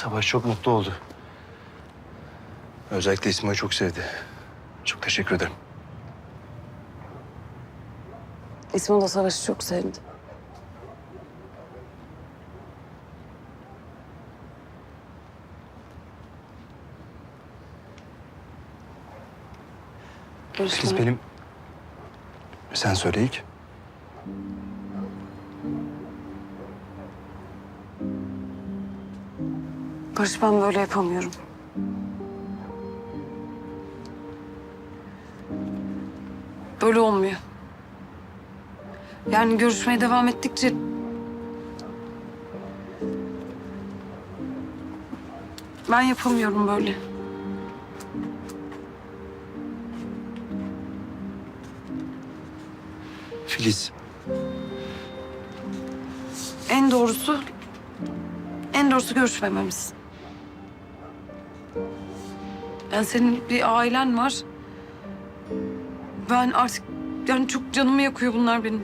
Savaş çok mutlu oldu. Özellikle İsmail'i çok sevdi. Çok teşekkür ederim. İsmail da Savaş'ı çok sevdi. Filiz Görüşme. benim... Sen söyle ilk. Barış ben böyle yapamıyorum. Böyle olmuyor. Yani görüşmeye devam ettikçe... Ben yapamıyorum böyle. Filiz. En doğrusu... En doğrusu görüşmememiz. Yani senin bir ailen var. Ben artık... Yani çok canımı yakıyor bunlar benim.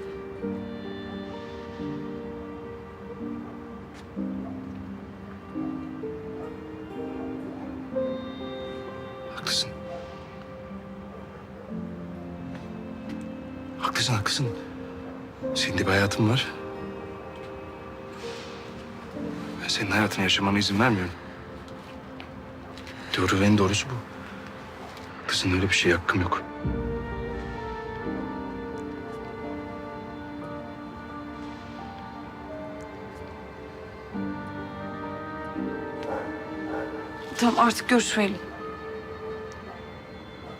Haklısın. Haklısın, haklısın. Senin bir hayatın var. Ben senin hayatını yaşamana izin vermiyorum. Doğru ve en doğrusu bu. Kızın öyle bir şeye hakkım yok. Tamam artık görüşmeyelim.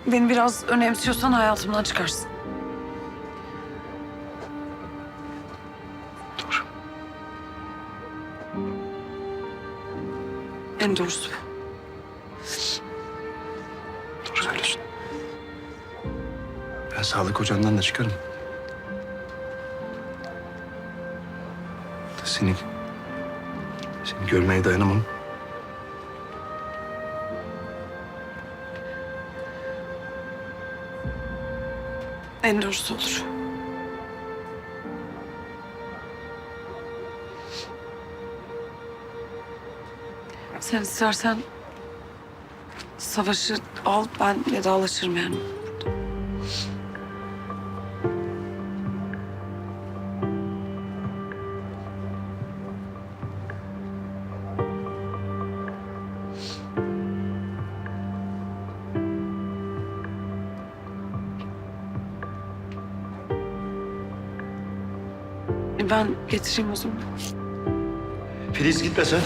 Beni biraz önemsiyorsan hayatımdan çıkarsın. Doğru. En doğrusu bu. Sağlık ocağından da çıkarım. Seni... Seni görmeye dayanamam. En doğrusu olur. Sen istersen savaşı al ben vedalaşırım yani. Getireyim o zaman. Filiz gitme sen.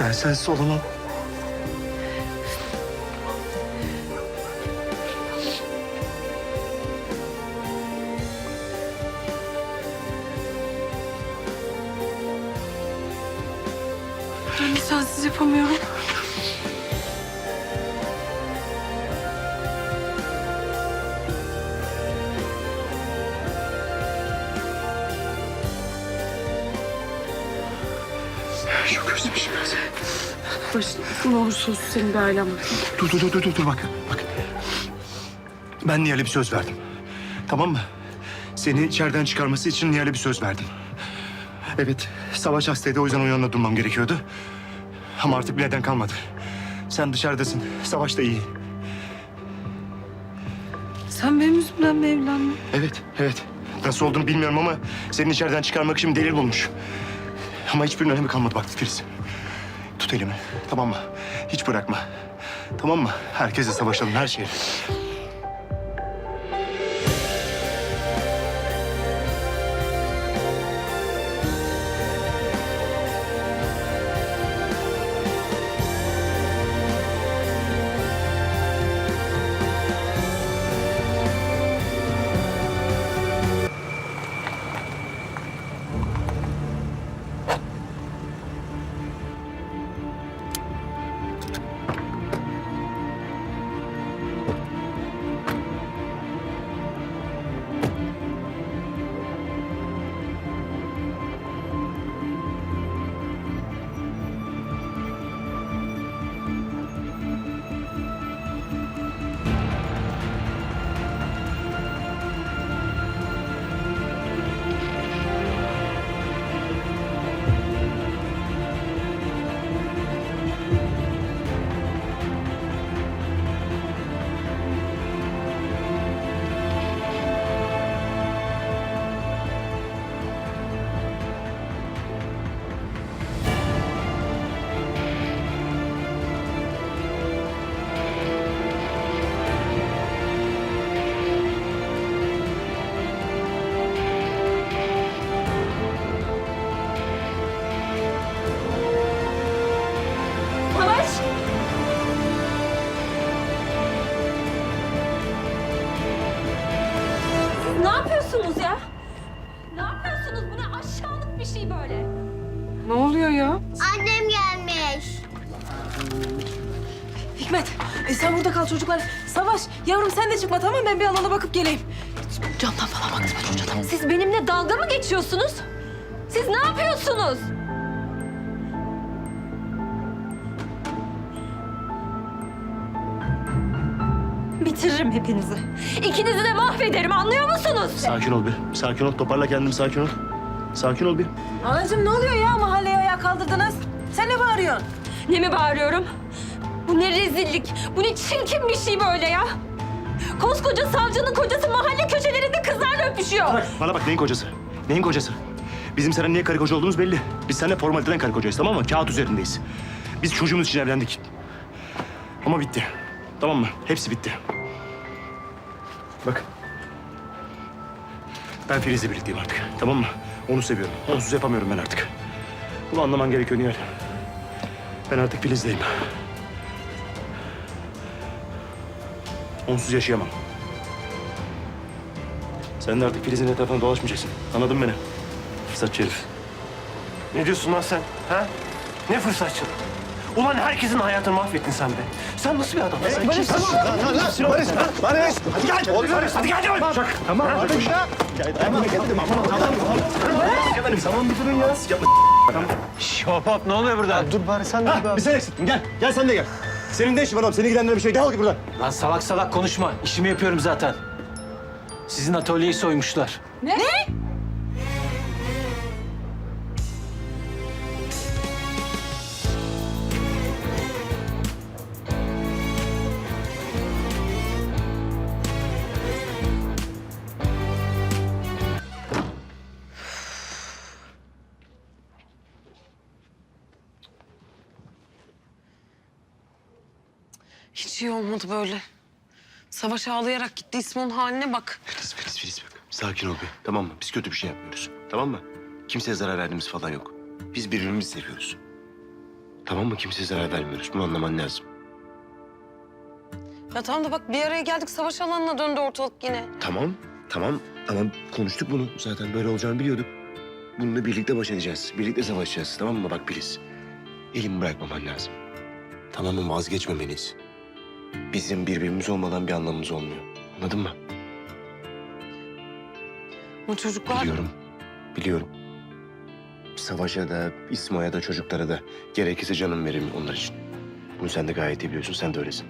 Ben sensiz olamam. Senin bir ailen var. Dur dur dur dur dur bak bak. Ben Nihal'e bir söz verdim. Tamam mı? Seni içeriden çıkarması için Nihal'e bir söz verdim. Evet, savaş hastaydı o yüzden o yanında durmam gerekiyordu. Ama artık bir neden kalmadı. Sen dışarıdasın, savaş da iyi. Sen benim yüzümden mi evlendin? Evet, evet. Nasıl olduğunu bilmiyorum ama senin içeriden çıkarmak için delil bulmuş. Ama hiçbirinin önemi kalmadı bak Filiz. Tut elimi, tamam mı? Hiç bırakma. Tamam mı? Herkesle savaşalım, her şeyi. Çıkma tamam mı? Ben bir alana bakıp geleyim. Camdan falan baktırma çocuğa tamam Siz benimle dalga mı geçiyorsunuz? Siz ne yapıyorsunuz? Bitiririm hepinizi. İkinizi de mahvederim anlıyor musunuz? Sakin ol bir. Sakin ol. Toparla kendini. Sakin ol. Sakin ol bir. Anacığım ne oluyor ya mahalleye ayağa kaldırdınız? Sen ne bağırıyorsun? Ne mi bağırıyorum? Bu ne rezillik, bu ne çirkin bir şey böyle ya. Koskoca savcının kocası mahalle köşelerinde kızlarla öpüşüyor. Bak, bana bak neyin kocası? Neyin kocası? Bizim seninle niye karı koca olduğumuz belli. Biz seninle formaliteden karı kocayız tamam mı? Kağıt üzerindeyiz. Biz çocuğumuz için evlendik. Ama bitti. Tamam mı? Hepsi bitti. Bak. Ben Filiz'le birlikteyim artık. Tamam mı? Onu seviyorum. Onsuz yapamıyorum ben artık. Bunu anlaman gerekiyor Nihal. Ben artık Filiz'leyim. Onsuz yaşayamam. Sen de artık Filiz'in etrafında dolaşmayacaksın. Anladın mı beni? Fırsatçı herif. Ne diyorsun lan sen? Ha? Ne fırsatçılık? Ulan herkesin hayatını mahvettin sen be. Sen nasıl bir adamsın? Barış tamam. Lan lan Barış. Barış. Hadi gel. Oğlum Barış. Hadi gel. Bak tamam Barış. Tamam geldim. Tamam tamam. Efendim tamam bir durun ya. Hop ne oluyor burada? Dur bari sen de bir sen eksilttin. Gel. Gel sen de gel. Senin ne işin var oğlum? Seni ilgilendiren bir şey. Defol git buradan. Lan salak salak konuşma. İşimi yapıyorum zaten. Sizin atölyeyi soymuşlar. Hiç iyi olmadı böyle. Savaş ağlayarak gitti. İsmo'nun haline bak. Filiz, Filiz, Filiz bak. Sakin ol bir. Tamam mı? Biz kötü bir şey yapmıyoruz. Tamam mı? Kimseye zarar verdiğimiz falan yok. Biz birbirimizi seviyoruz. Tamam mı? Kimseye zarar vermiyoruz. Bunu anlaman lazım. Ya tamam da bak bir araya geldik savaş alanına döndü ortalık yine. Tamam, tamam. Ama konuştuk bunu. Zaten böyle olacağını biliyorduk. Bununla birlikte baş edeceğiz. Birlikte savaşacağız. Tamam mı? Bak Filiz. Elimi bırakmaman lazım. Tamam mı? Vazgeçmemeliyiz. Bizim birbirimiz olmadan bir anlamımız olmuyor. Anladın mı? Bu çocuklar... Biliyorum. Biliyorum. Savaşa da, İsmail'e da, çocuklara da gerekirse canım veririm onlar için. Bunu sen de gayet iyi biliyorsun. Sen de öylesin.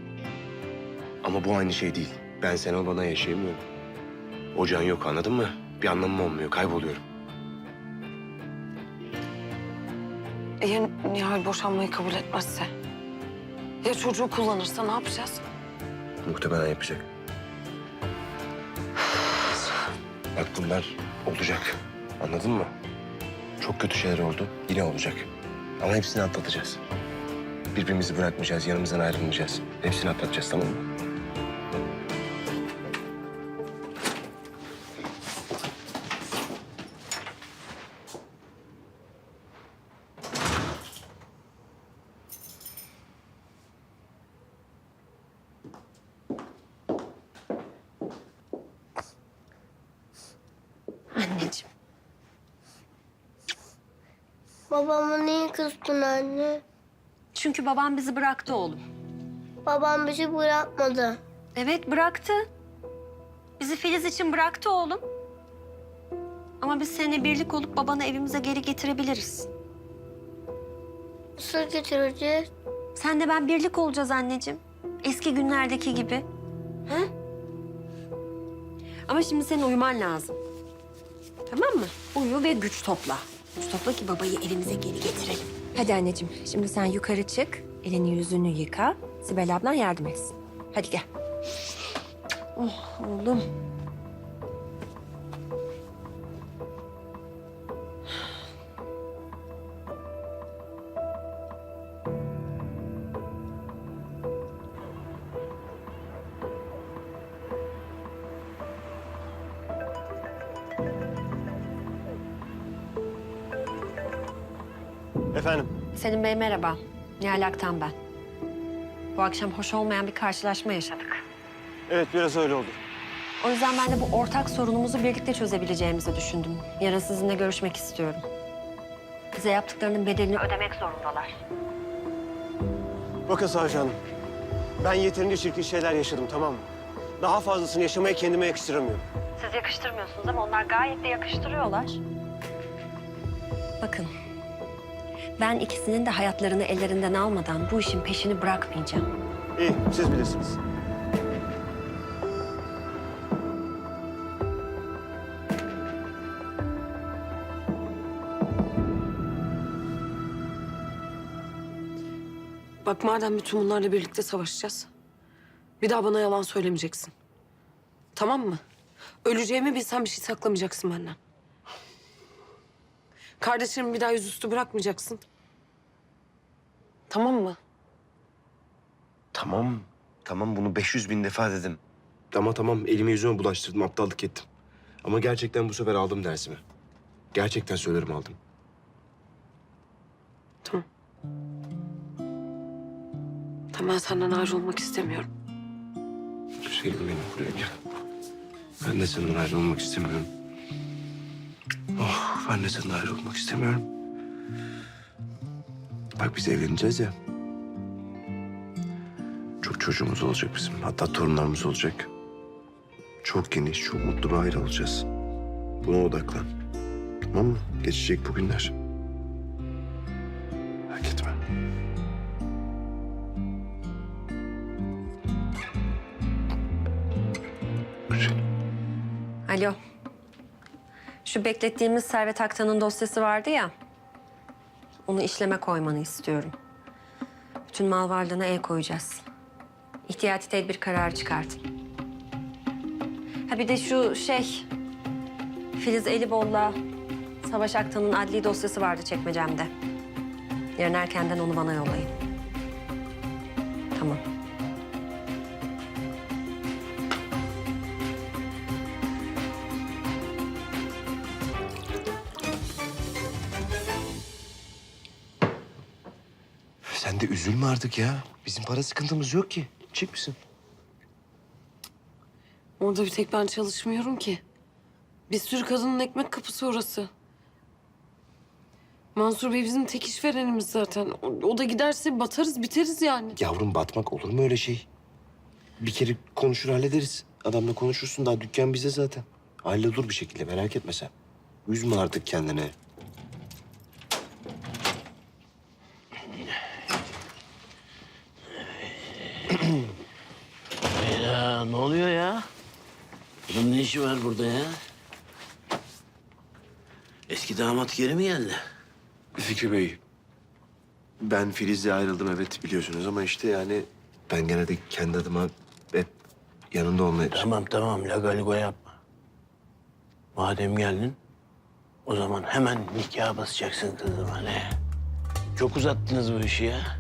Ama bu aynı şey değil. Ben sen olmadan yaşayamıyorum. O can yok anladın mı? Bir anlamım olmuyor. Kayboluyorum. E ya Nihal boşanmayı kabul etmezse? Ya çocuğu kullanırsa ne yapacağız? Muhtemelen yapacak. Bak bunlar olacak. Anladın mı? Çok kötü şeyler oldu. Yine olacak. Ama hepsini atlatacağız. Birbirimizi bırakmayacağız. Yanımızdan ayrılmayacağız. Hepsini atlatacağız tamam mı? Çünkü babam bizi bıraktı oğlum. Babam bizi bırakmadı. Evet bıraktı. Bizi Filiz için bıraktı oğlum. Ama biz seninle birlik olup babanı evimize geri getirebiliriz. Nasıl getireceğiz? Sen de ben birlik olacağız anneciğim. Eski günlerdeki gibi. Hı? Ama şimdi senin uyuman lazım. Tamam mı? Uyu ve güç topla. Güç topla ki babayı evimize geri getirelim. Hadi anneciğim, şimdi sen yukarı çık. Elini yüzünü yıka. Sibel ablan yardım etsin. Hadi gel. Oh oğlum. Selim Bey merhaba. Nihal Aktan ben. Bu akşam hoş olmayan bir karşılaşma yaşadık. Evet biraz öyle oldu. O yüzden ben de bu ortak sorunumuzu birlikte çözebileceğimizi düşündüm. Yarın sizinle görüşmek istiyorum. Bize yaptıklarının bedelini ödemek zorundalar. Bakın Savcı Hanım. Ben yeterince çirkin şeyler yaşadım tamam mı? Daha fazlasını yaşamaya kendime yakıştıramıyorum. Siz yakıştırmıyorsunuz ama onlar gayet de yakıştırıyorlar. Bakın, ben ikisinin de hayatlarını ellerinden almadan bu işin peşini bırakmayacağım. İyi siz bilirsiniz. Bak madem bütün bunlarla birlikte savaşacağız. Bir daha bana yalan söylemeyeceksin. Tamam mı? Öleceğimi bilsen bir şey saklamayacaksın benden. Kardeşlerimi bir daha yüzüstü bırakmayacaksın. Tamam mı? Tamam. Tamam bunu 500 bin defa dedim. Ama tamam elimi yüzüme bulaştırdım, aptallık ettim. Ama gerçekten bu sefer aldım dersimi. Gerçekten söylerim aldım. Tamam. Tamam ben senden ayrılmak istemiyorum. Güzelim benim buraya gel. Ben de senden ayrılmak istemiyorum. Oh, ben de senden ayrılmak istemiyorum. Bak biz evleneceğiz ya. Çok çocuğumuz olacak bizim. Hatta torunlarımız olacak. Çok geniş, çok mutlu bir aile olacağız. Buna odaklan. Tamam mı? Geçecek bu günler. Merak etme. Alo. Şu beklettiğimiz Servet Aktan'ın dosyası vardı ya. Onu işleme koymanı istiyorum. Bütün mal varlığına el koyacağız. İhtiyati tedbir kararı çıkartın. Ha bir de şu şey... Filiz Elibol'la Savaş Aktan'ın adli dosyası vardı çekmecemde. Yarın erkenden onu bana yollayın. Sen de üzülme artık ya. Bizim para sıkıntımız yok ki. Çık mısın? Orada bir tek ben çalışmıyorum ki. Bir sürü kadının ekmek kapısı orası. Mansur Bey bizim tek işverenimiz zaten. O, o da giderse batarız, biteriz yani. Yavrum batmak olur mu öyle şey? Bir kere konuşur hallederiz. Adamla konuşursun daha dükkan bize zaten. Hallolur bir şekilde merak etme sen. Üzme artık kendini. Ya ne oluyor ya? Bunun ne işi var burada ya? Eski damat geri mi geldi? Fikri Bey, ben Filiz'le ayrıldım evet biliyorsunuz ama işte yani ben gene de kendi adıma hep yanında olmayı... Tamam tamam lagaligo yapma. Madem geldin o zaman hemen nikah basacaksın kızıma ne? Çok uzattınız bu işi ya.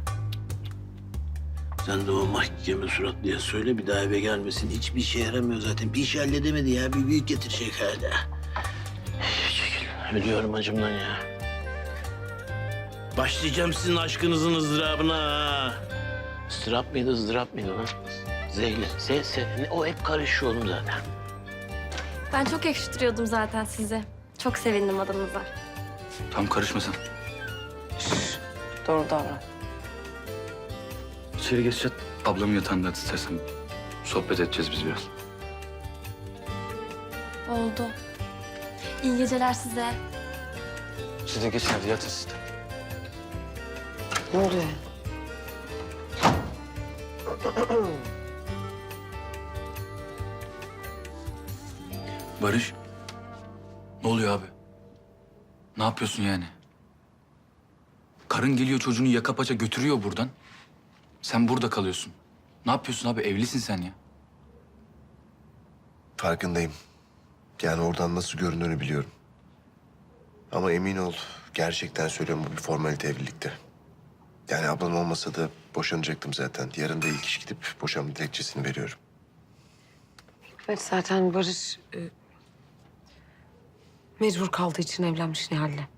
Sen de o mahkeme suratlıya söyle bir daha eve gelmesin. Hiçbir işe yaramıyor zaten. Bir iş halledemedi ya. Bir büyük getirecek hala. Çekil. Ölüyorum acımdan ya. Başlayacağım sizin aşkınızın ızdırabına. ha. Izdırap mıydı, ızdırap mıydı lan? Zeyle, se, se. Ne, O hep karışıyor oğlum zaten. Ben çok yakıştırıyordum zaten size. Çok sevindim adınıza. Tam karışma sen. Doğru davran. İçeri geç yat. Ablamın yatağında yat istersen. Sohbet edeceğiz biz biraz. Oldu. İyi geceler size. Siz de geçin hadi yatın siz de. Ne oluyor? Barış. Ne oluyor abi? Ne yapıyorsun yani? Karın geliyor çocuğunu yaka paça götürüyor buradan. Sen burada kalıyorsun. Ne yapıyorsun abi? Evlisin sen ya. Farkındayım. Yani oradan nasıl göründüğünü biliyorum. Ama emin ol gerçekten söylüyorum bu bir formalite evlilikte. Yani ablam olmasa da boşanacaktım zaten. Yarın da ilk iş gidip boşanma dilekçesini veriyorum. Evet zaten Barış e, mecbur kaldığı için evlenmiş Nihal'le.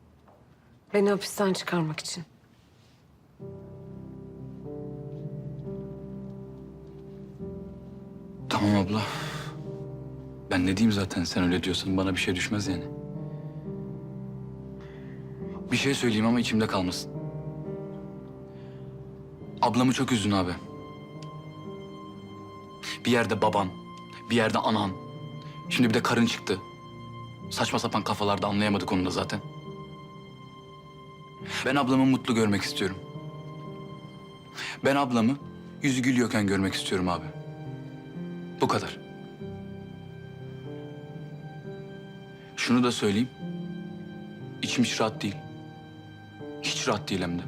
Beni hapisten çıkarmak için. Tamam abla. Ben ne diyeyim zaten sen öyle diyorsan bana bir şey düşmez yani. Bir şey söyleyeyim ama içimde kalmasın. Ablamı çok üzdün abi. Bir yerde baban, bir yerde anan. Şimdi bir de karın çıktı. Saçma sapan kafalarda anlayamadık onu da zaten. Ben ablamı mutlu görmek istiyorum. Ben ablamı yüzü gülüyorken görmek istiyorum abi. Bu kadar. Şunu da söyleyeyim. İçim hiç rahat değil. Hiç rahat değil hem de.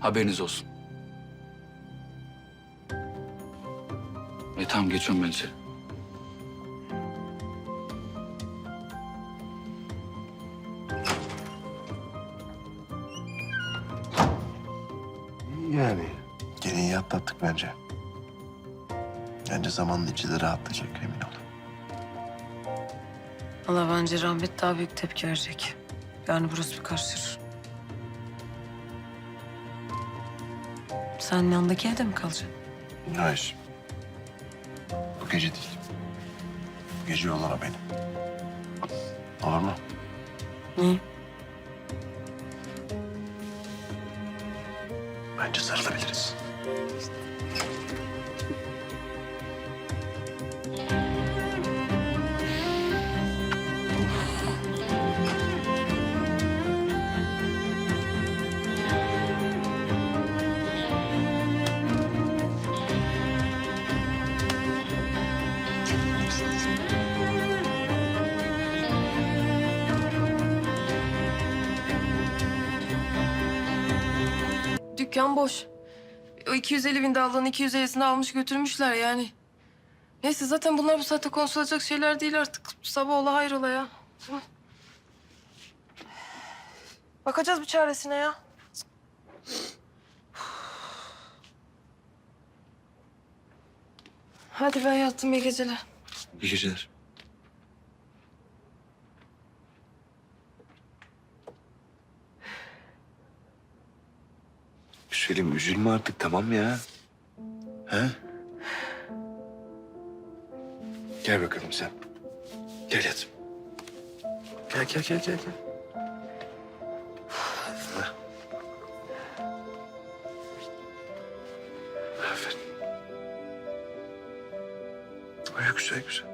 Haberiniz olsun. E tamam geçiyorum ben içeri. Yani gene iyi atlattık bence. Bence zamanın içi de rahatlayacak emin ol. Allah bence Rahmet daha büyük tepki verecek. Yani burası bir karışır. Sen yanındaki evde mi kalacaksın? Hayır. Bu gece değil. Bu gece yollama beni. Olur mu? Niye? Dükkan boş. O 250 bin dallığın 250'sini almış götürmüşler yani. Neyse zaten bunlar bu saatte konuşulacak şeyler değil artık. Sabah ola hayrola ya. Bakacağız bir çaresine ya. Hadi ben yattım iyi geceler. İyi geceler. Güzelim üzülme artık tamam ya. He? Gel bakalım sen. Gel yat. Gel gel gel gel. gel. Heh. Aferin. Uyu güzel güzel.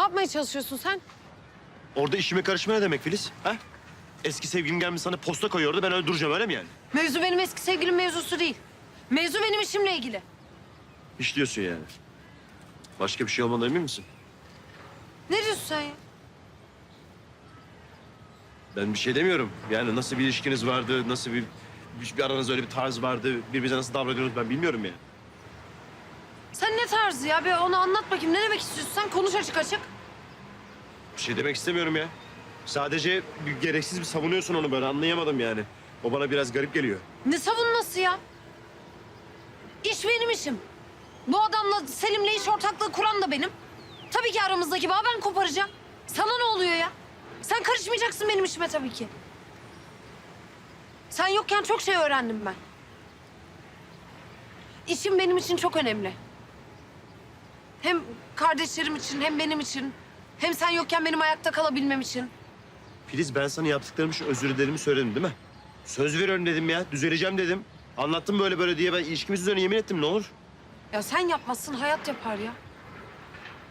Ne yapmaya çalışıyorsun sen? Orada işime karışma ne demek Filiz? Ha? Eski sevgilim gelmiş sana posta koyuyordu ben öldüreceğim öyle mi yani? Mevzu benim eski sevgilim mevzusu değil. Mevzu benim işimle ilgili. İş diyorsun yani. Başka bir şey olmadan emin misin? Ne diyorsun sen ya? Ben bir şey demiyorum. Yani nasıl bir ilişkiniz vardı, nasıl bir, bir aranızda öyle bir tarz vardı, birbirinize nasıl davranıyorsunuz ben bilmiyorum yani. Ne tarzı ya? Bir onu anlat bakayım. Ne demek istiyorsun sen? Konuş açık açık. Bir şey demek istemiyorum ya. Sadece bir gereksiz bir savunuyorsun onu böyle anlayamadım yani. O bana biraz garip geliyor. Ne savunması ya? İş benim işim. Bu adamla Selim'le iş ortaklığı kuran da benim. Tabii ki aramızdaki bağı ben koparacağım. Sana ne oluyor ya? Sen karışmayacaksın benim işime tabii ki. Sen yokken çok şey öğrendim ben. İşim benim için çok önemli. Hem kardeşlerim için hem benim için. Hem sen yokken benim ayakta kalabilmem için. Filiz ben sana yaptıklarım için özür dilerimi söyledim değil mi? Söz veriyorum dedim ya. Düzeleceğim dedim. Anlattım böyle böyle diye ben ilişkimiz üzerine yemin ettim ne olur. Ya sen yapmazsın hayat yapar ya.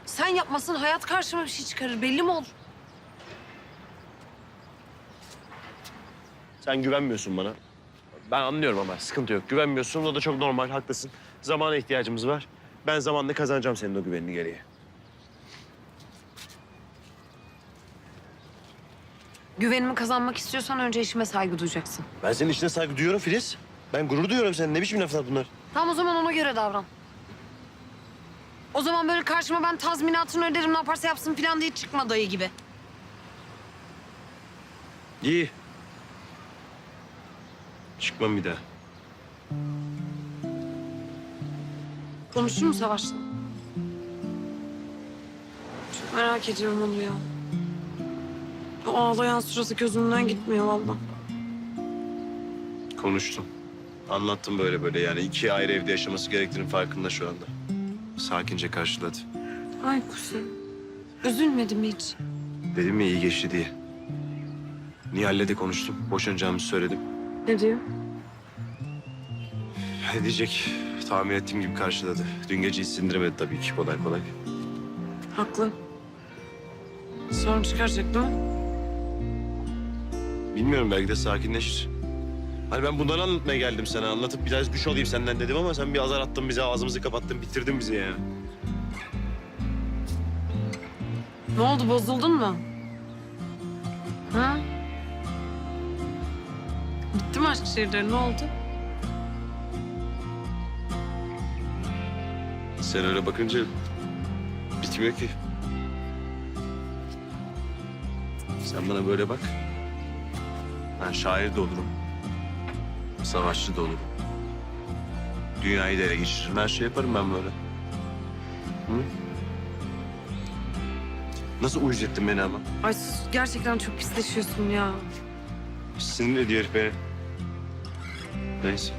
Sen yapmasın hayat karşıma bir şey çıkarır belli mi olur? Sen güvenmiyorsun bana. Ben anlıyorum ama sıkıntı yok. Güvenmiyorsun o da çok normal haklısın. Zamana ihtiyacımız var. Ben zamanla kazanacağım senin o güvenini geriye. Güvenimi kazanmak istiyorsan önce işime saygı duyacaksın. Ben senin işine saygı duyuyorum Filiz. Ben gurur duyuyorum senin. Ne biçim laflar bunlar? Tamam o zaman ona göre davran. O zaman böyle karşıma ben tazminatını öderim ne yaparsa yapsın falan diye çıkma dayı gibi. İyi. Çıkmam bir daha. Konuşur mu Savaş'la? Çok merak ediyorum onu ya. O ağlayan sırası gözümden gitmiyor vallahi. Konuştum. Anlattım böyle böyle yani iki ayrı evde yaşaması gerektiğinin farkında şu anda. Sakince karşıladı. Ay kuzum. Üzülmedim hiç. Dedim mi iyi geçti diye. Nihal'le de konuştum. Boşanacağımızı söyledim. Ne diyor? Ne diyecek? Tahmin ettiğim gibi karşıladı. Dün gece hiç sindiremedi tabii ki kolay kolay. Haklı. Sorun çıkaracak değil mi? Bilmiyorum belki de sakinleşir. Hani ben bundan anlatmaya geldim sana. Anlatıp biraz güç olayım senden dedim ama sen bir azar attın bize, ağzımızı kapattın, bitirdin bizi yani. Ne oldu bozuldun mu? Ha? Bitti mi aşk şiirleri ne oldu? Sen öyle bakınca bitmiyor ki. Sen bana böyle bak. Ben şair de olurum. Savaşçı da olurum. Dünyayı da ele geçiririm. Her şey yaparım ben böyle. Hı? Nasıl uyuz ettin beni ama? Ay sus, gerçekten çok pisleşiyorsun ya. Sinir ediyor beni. Neyse.